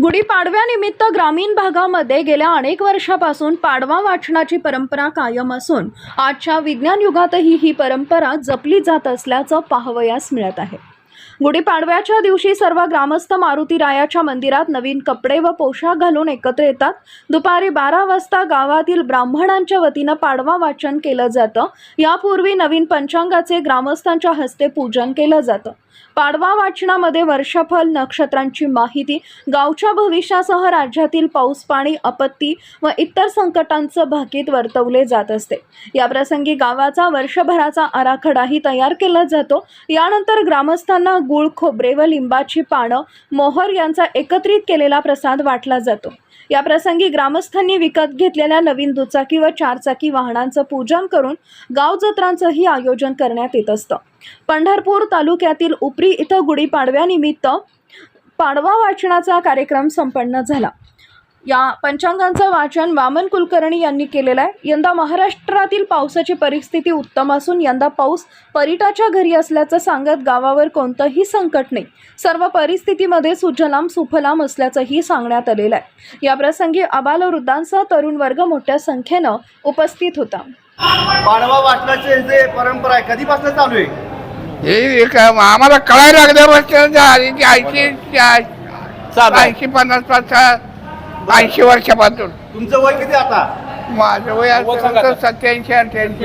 गुढीपाडव्यानिमित्त ग्रामीण भागामध्ये गेल्या अनेक वर्षापासून पाडवा वाचनाची परंपरा कायम असून आजच्या विज्ञान युगातही ही परंपरा जपली जात असल्याचं पाहावयास मिळत आहे. गुढीपाडव्याच्या दिवशी सर्व ग्रामस्थ मारुती रायाच्या मंदिरात नवीन कपडे व पोशाख घालून एकत्र येतात. दुपारी बारा वाजता गावातील ब्राह्मणांच्या वतीनं पाडवा वाचन केलं जातं. यापूर्वी नवीन पंचांगाचे ग्रामस्थांच्या हस्ते पूजन केलं जातं. पाडवा वाचनामध्ये वर्षफल नक्षत्रांची माहिती गावच्या भविष्यासह राज्यातील पाऊस पाणी आपत्ती व इतर संकटांचं भाकीत वर्तवले जात असते. याप्रसंगी गावाचा वर्षभराचा आराखडाही तयार केला जातो. यानंतर ग्रामस्थांना गुळ खोबरे व लिंबाची पानं मोहर यांचा एकत्रित केलेला प्रसाद वाटला जातो. या प्रसंगी ग्रामस्थांनी विकत घेतलेल्या नवीन दुचाकी व चारचाकी वाहनांचं पूजन करून गाव जत्रांचंही आयोजन करण्यात येत असतं. पंढरपूर तालुक्यातील उपरी इथं गुढीपाडव्यानिमित्त पाडवा वाचनाचा कार्यक्रम संपन्न झाला. या पंचांगांचं वाचन वामन कुलकर्णी यांनी केलेलं आहे. यंदा महाराष्ट्रातील पावसाची परिस्थिती उत्तम असून यंदा पाऊस परिटाच्या घरी असल्याचं सांगत गावावर कोणतंही संकट नाही. सर्व परिस्थितीमध्ये सुजलाम सुफलाम असल्याचंही सांगण्यात आलेलं आहे. या प्रसंगी आबालवृद्धांसह तरुण वर्ग मोठ्या संख्येनं उपस्थित होता. पाडवा वाचनाची जे परंपरा आहे कधीपासून चालू आहे? हे एक आम्हाला कळायला लागल्या वर्षाच्या आधी ऐंशी चालू आहे. ऐंशी पन्नास पाच ऐंशी वर्षापासून. तुमचं वय किती आता? माझं वय आता. सत्याऐंशी अठ्ठ्याऐंशी.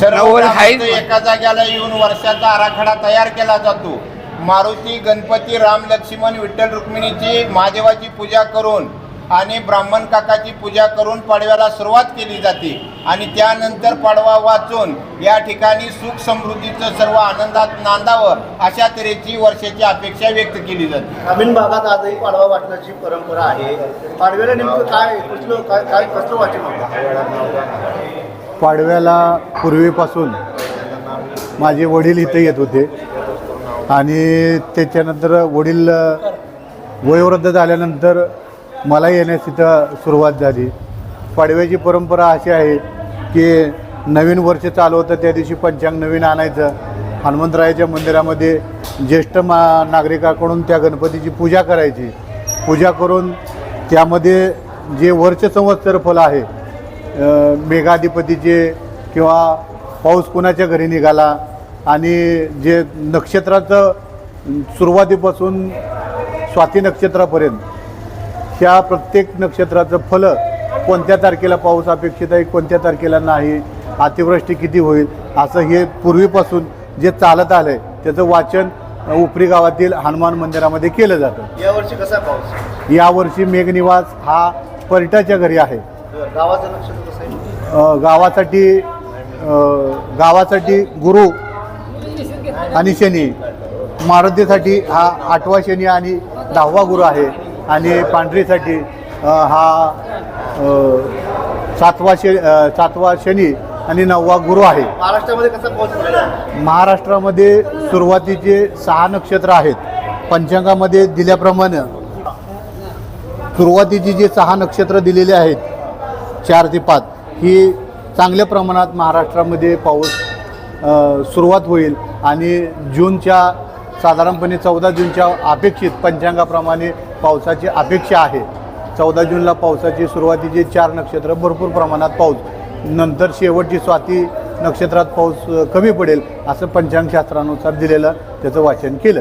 सर्व नव्वद आहेत. एका जाग्याला येऊन वर्षाचा आराखडा तयार केला जातो. मारुती गणपती राम लक्ष्मण विठ्ठल रुक्मिणीची महादेवाची पूजा करून आणि ब्राह्मण काकाची पूजा करून पाडव्याला सुरुवात केली जाते. आणि त्यानंतर पाडवा वाचून या ठिकाणी सुख समृद्धीचं सर्व आनंदात नांदावं अशा तऱ्हेची वर्षाची अपेक्षा व्यक्त केली जाते. ग्रामीण भागात आजही पाडवा वाचनाची परंपरा आहे. पाडव्याला नेमकं काय कसलं काय काय कसलं वाचन पाडव्याला पूर्वीपासून माझे वडील इथे येत होते. आणि त्याच्यानंतर वडील वयोवृद्ध झाल्यानंतर मला येण्यास इथं सुरुवात झाली. पाडव्याची परंपरा अशी आहे की नवीन वर्ष चालू होतं त्या दिवशी पंचांग नवीन आणायचं. हनुमंतरायाच्या मंदिरामध्ये ज्येष्ठ मा नागरिकाकडून त्या गणपतीची पूजा करायची. पूजा करून त्यामध्ये जे वर्ष संवत्सर फल आहे मेघाधिपतीचे किंवा पाऊस कुणाच्या घरी निघाला आणि जे नक्षत्राचं सुरुवातीपासून स्वाती नक्षत्रापर्यंत त्या प्रत्येक नक्षत्राचं फल कोणत्या तारखेला पाऊस अपेक्षित आहे कोणत्या तारखेला नाही अतिवृष्टी किती होईल असं हे पूर्वीपासून जे चालत आलं आहे त्याचं वाचन उपरी गावातील हनुमान मंदिरामध्ये केलं जातं. यावर्षी कसा पाऊस? यावर्षी मेघनिवास हा पर्यटाच्या घरी आहे. गावाचं नक्षत्र कसं आहे? गावासाठी गावासाठी गुरु आणि शनी. मारुतीसाठी हा आठवा शनी आणि दहावा गुरु आहे. आणि पांढरीसाठी हा सातवा शे सातवा शनी आणि नववा गुरु आहे. महाराष्ट्रामध्ये कसा महाराष्ट्रामध्ये सुरुवातीचे सहा नक्षत्र आहेत. पंचांगामध्ये दिल्याप्रमाणे सुरुवातीची जी सहा नक्षत्र दिलेली आहेत चार ते पाच ही चांगल्या प्रमाणात महाराष्ट्रामध्ये पाऊस सुरुवात होईल आणि जूनच्या साधारणपणे चौदा जूनच्या अपेक्षित पंचांगाप्रमाणे पावसाची अपेक्षा आहे. चौदा जूनला पावसाची सुरुवातीचे चार नक्षत्र भरपूर प्रमाणात पाऊस. नंतर शेवटची स्वाती नक्षत्रात पाऊस कमी पडेल असं पंचांगशास्त्रानुसार दिलेलं त्याचं वाचन केलं.